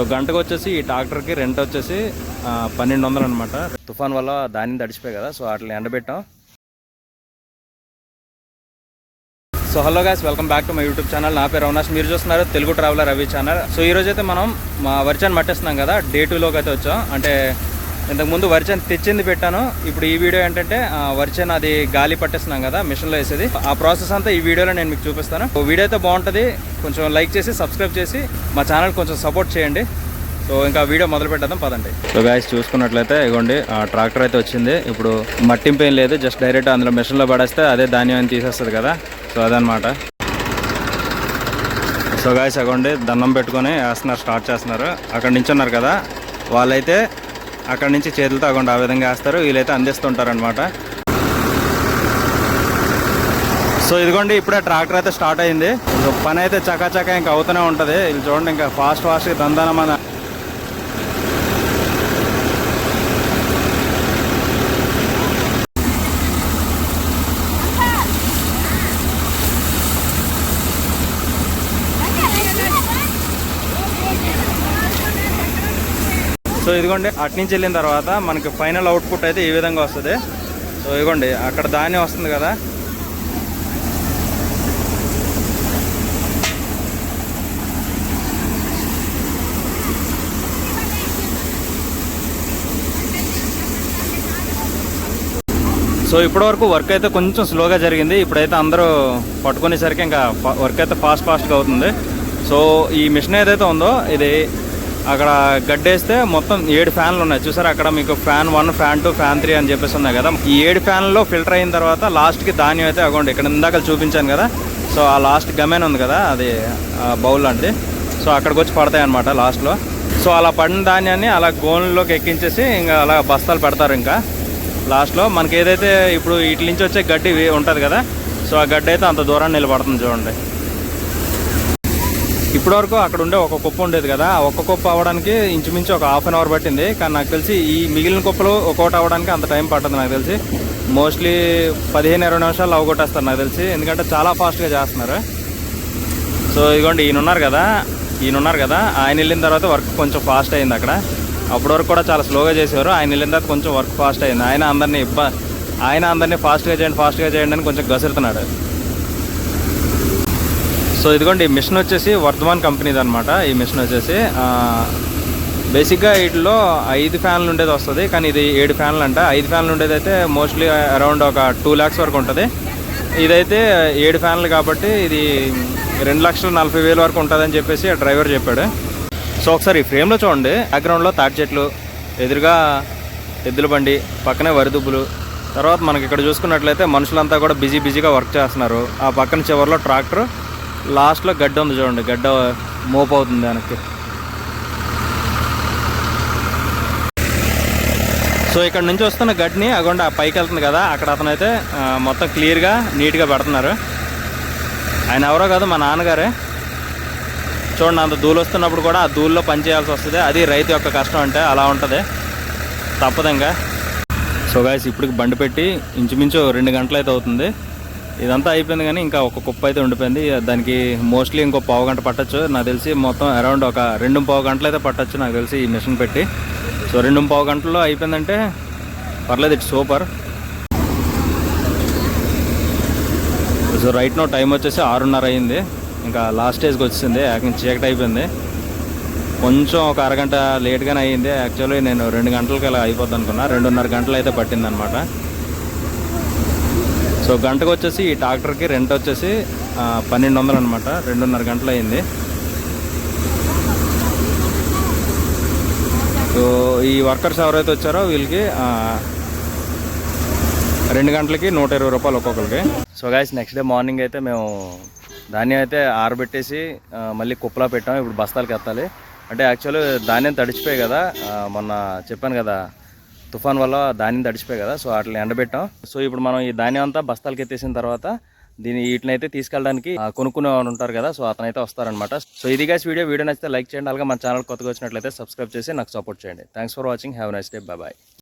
So గంటకు వచ్చేసి ఈ ట్రాక్టర్కి రెంట్ వచ్చేసి పన్నెండు వందలు అనమాట తుఫాన్ వల్ల ధాన్యం తడిచిపోయి కదా సో వాటిని ఎండబెట్టాం. So hello guys welcome back to my YouTube channel. నా పేరు అవినాష్. మీరు చూస్తున్నారు Telugu traveller Ravi channel. So ఈ రోజు అయితే మనం మా వర్చాన్ని మట్టేస్తున్నాం కదా డే టూలోకి అయితే వచ్చాం. అంటే ఇంతకుముందు వర్చాన్ని తెచ్చింది పెట్టాను. ఇప్పుడు ఈ వీడియో ఏంటంటే ఆ, అది గాలి పట్టేస్తున్నాం కదా మిషన్లో వేసేది. ఆ ప్రాసెస్ అంతా ఈ వీడియోలో నేను మీకు చూపిస్తాను. వీడియో అయితే బాగుంటుంది. కొంచెం లైక్ చేసి సబ్స్క్రైబ్ చేసి మా ఛానల్ కొంచెం సపోర్ట్ చేయండి. సో ఇంకా వీడియో మొదలు పెట్టేద్దాం పదండి. సో గాయస్ చూసుకున్నట్లయితే ఇగోండి ఆ ట్రాక్టర్ అయితే వచ్చింది. ఇప్పుడు మట్టింపు ఏం లేదు జస్ట్ డైరెక్ట్ అందులో మెషిన్లో పడేస్తే అదే ధాన్యం తీసేస్తుంది కదా. సో అదనమాట సో గాయస్ అగోండి దండం పెట్టుకొని వేస్తున్నారు స్టార్ట్ చేస్తున్నారు. అక్కడ నుంచి ఉన్నారు కదా వాళ్ళైతే అక్కడ నుంచి చేతులతో అగోండి ఆ విధంగా వేస్తారు. వీళ్ళైతే అందిస్తుంటారనమాట సో ఇదిగోండి ఇప్పుడే ట్రాక్టర్ అయితే స్టార్ట్ అయింది. పని అయితే చకాచకా ఇంకా అవుతూనే ఉంటుంది. ఇది చూడండి ఇంకా ఫాస్ట్ ఫాస్ట్గా దందాన మన సో ఇదిగోండి అటు నుంచి వెళ్ళిన తర్వాత మనకి ఫైనల్ అవుట్పుట్ అయితే ఈ విధంగా వస్తుంది. సో ఇదిగోండి అక్కడ ధాన్యం వస్తుంది కదా. సో ఇప్పటి వరకు వర్క్ అయితే కొంచెం స్లోగా జరిగింది. ఇప్పుడైతే అందరూ పట్టుకునేసరికి ఇంకా వర్క్ అయితే ఫాస్ట్ ఫాస్ట్గా అవుతుంది. సో ఈ మిషన్ ఏదైతే ఉందో ఇది అక్కడ గడ్డేస్తే మొత్తం ఏడు ఫ్యాన్లు ఉన్నాయి. చూసారు అక్కడ మీకు fan one fan two fan three అని చెప్పేసి ఉన్నాయి కదా. ఈ ఏడు ఫ్యాన్లో ఫిల్టర్ అయిన తర్వాత లాస్ట్కి ధాన్యం అయితే అగోండి ఇక్కడ ఇందాక చూపించాను కదా. సో ఆ లాస్ట్ గమేన్ ఉంది కదా అది బౌల్ లాంటిది. సో అక్కడికి వచ్చి పడతాయి అనమాట లాస్ట్లో. సో అలా పడిన ధాన్యాన్ని అలా గోన్లోకి ఎక్కించేసి ఇంకా అలా బస్తాలు పెడతారు ఇంకా. లాస్ట్లో మనకి ఏదైతే ఇప్పుడు ఇటు నుంచి వచ్చే గడ్డి ఉంటుంది కదా సో ఆ గడ్డి అయితే అంత దూరాన్ని నిలబడుతుంది చూడండి. ఇప్పటివరకు అక్కడ ఉండే ఒక కుప్ప ఉండేది కదా ఒక ఒక్క కుప్ప అవ్వడానికి ఇంచుమించు ఒక హాఫ్ అన్ అవర్ పట్టింది. కానీ నాకు తెలిసి ఈ మిగిలిన కుప్పలు ఒక్కొక్కటి అవ్వడానికి అంత టైం పట్టదు నాకు తెలిసి. మోస్ట్లీ పదిహేను ఇరవై నిమిషాలు అవగొట్టేస్తారు నాకు తెలిసి. ఎందుకంటే చాలా ఫాస్ట్గా చేస్తున్నారు. సో ఇదిగోండి ఈయన ఉన్నారు కదా ఈయన ఉన్నారు కదా. ఆయన వెళ్ళిన తర్వాత వర్క్ కొంచెం ఫాస్ట్ అయింది అక్కడ. అప్పటి వరకు కూడా చాలా స్లోగా చేసేవారు. ఆయన వెళ్ళిన తర్వాత కొంచెం వర్క్ ఫాస్ట్ అయింది. ఆయన అందరినీ ఇబ్బ ఆయన అందరినీ ఫాస్ట్గా చేయండి ఫాస్ట్గా చేయండి అని కొంచెం గసురుతున్నాడు. సో ఇదిగోండి ఈ మిషన్ వచ్చేసి వర్ధమాన్ కంపెనీది అనమాట ఈ మిషన్ వచ్చేసి బేసిక్గా వీటిలో ఐదు ఫ్యాన్లు ఉండేది వస్తుంది కానీ ఇది ఏడు ఫ్యాన్లు అంట. ఐదు ఫ్యాన్లు ఉండేది అయితే మోస్ట్లీ అరౌండ్ ఒక టూ ల్యాక్స్ వరకు ఉంటుంది. ఇదైతే ఏడు ఫ్యాన్లు కాబట్టి ఇది రెండు లక్షల నలభై వేలు వరకు ఉంటుందని చెప్పేసి ఆ డ్రైవర్ చెప్పాడు. సో ఒకసారి ఈ ఫ్రేమ్లో చూడండి బ్యాక్గ్రౌండ్లో తాటి చెట్లు ఎదురుగా ఎద్దుల బండి పక్కనే వరిదుబ్బులు తర్వాత మనకి ఇక్కడ చూసుకున్నట్లయితే మనుషులంతా కూడా బిజీ బిజీగా వర్క్ చేస్తున్నారు. ఆ పక్కన చివరిలో ట్రాక్టర్ లాస్ట్లో గడ్డ ఉంది చూడండి గడ్డ మోపు అవుతుంది దానికి సో ఇక్కడ నుంచి వస్తున్న గడ్డిని అగొండ పైకి వెళ్తుంది కదా అక్కడ అతను అయితే మొత్తం క్లియర్గా నీట్గా పెడుతున్నారు. ఆయన ఎవరో కాదు మా నాన్నగారే. చూడండి అంత ధూళి వస్తున్నప్పుడు కూడా ఆ ధూళిలో పని చేయాల్సి వస్తుంది. అది రైతు యొక్క కష్టం అంటే అలా ఉంటుంది. తప్పదంగా. సో గాయస్ ఇప్పటికి బండి పెట్టి ఇంచుమించు రెండు గంటలు అయితే అవుతుంది. ఇదంతా అయిపోయింది కానీ ఇంకా ఒక కుప్ప అయితే ఉండిపోయింది. దానికి మోస్ట్లీ ఇంకో పావు గంట పట్టచ్చు. నాకు తెలిసి మొత్తం అరౌండ్ ఒక రెండు పావు గంటలు అయితే పట్టచ్చు నాకు తెలిసి ఈ మిషన్ పెట్టి. సో రెండు పావు గంటల్లో అయిపోయిందంటే పర్లేదు it's super so right no time వచ్చేసి ఆరున్నర అయింది. ఇంకా లాస్ట్ స్టేజ్కి వచ్చింది. యాక్చువల్ చీకటి అయిపోయింది. కొంచెం ఒక అరగంట లేట్గానే అయ్యింది. యాక్చువల్లీ నేను రెండు గంటలకి అలా అయిపోద్ది అనుకున్నా. రెండున్నర గంటలు అయితే పట్టింది అనమాట సో గంటకు వచ్చేసి ఈ ట్రాక్టర్కి రెంట్ వచ్చేసి పన్నెండు వందలు అనమాట రెండున్నర గంటలు అయింది. సో ఈ వర్కర్స్ ఎవరైతే వచ్చారో వీళ్ళకి రెండు గంటలకి నూట ఇరవై రూపాయలు ఒక్కొక్కరికి. So guys next day morning అయితే మేము ధాన్యం అయితే ఆరబెట్టేసి మళ్ళీ కుప్పలా పెట్టాం. ఇప్పుడు బస్తాలకి ఎత్తాలి. అంటే యాక్చువల్ ధాన్యం తడిచిపోయి కదా మొన్న చెప్పాను కదా తుఫాన్ వల్ల ధాన్యం తడిచిపోయి కదా సో అట్లా ఎండబెట్టాం. సో ఇప్పుడు మనం ఈ ధాన్యం అంతా బస్తాలకి ఎత్తేసిన తర్వాత దీన్ని వీటిని అయితే తీసుకెళ్ళడానికి కొనుక్కునే వాళ్ళు ఉంటారు కదా సో అతనైతే వస్తారనమాట సో ఇది గాయస్ వీడియో. వీడియో నచ్చితే లైక్ చేయండి అలాగే మన ఛానల్ కొత్తగా వచ్చినట్లయితే సబ్స్క్రైబ్ చేసి నాకు సపోర్ట్ చేయండి. Thanks for watching have nice day bye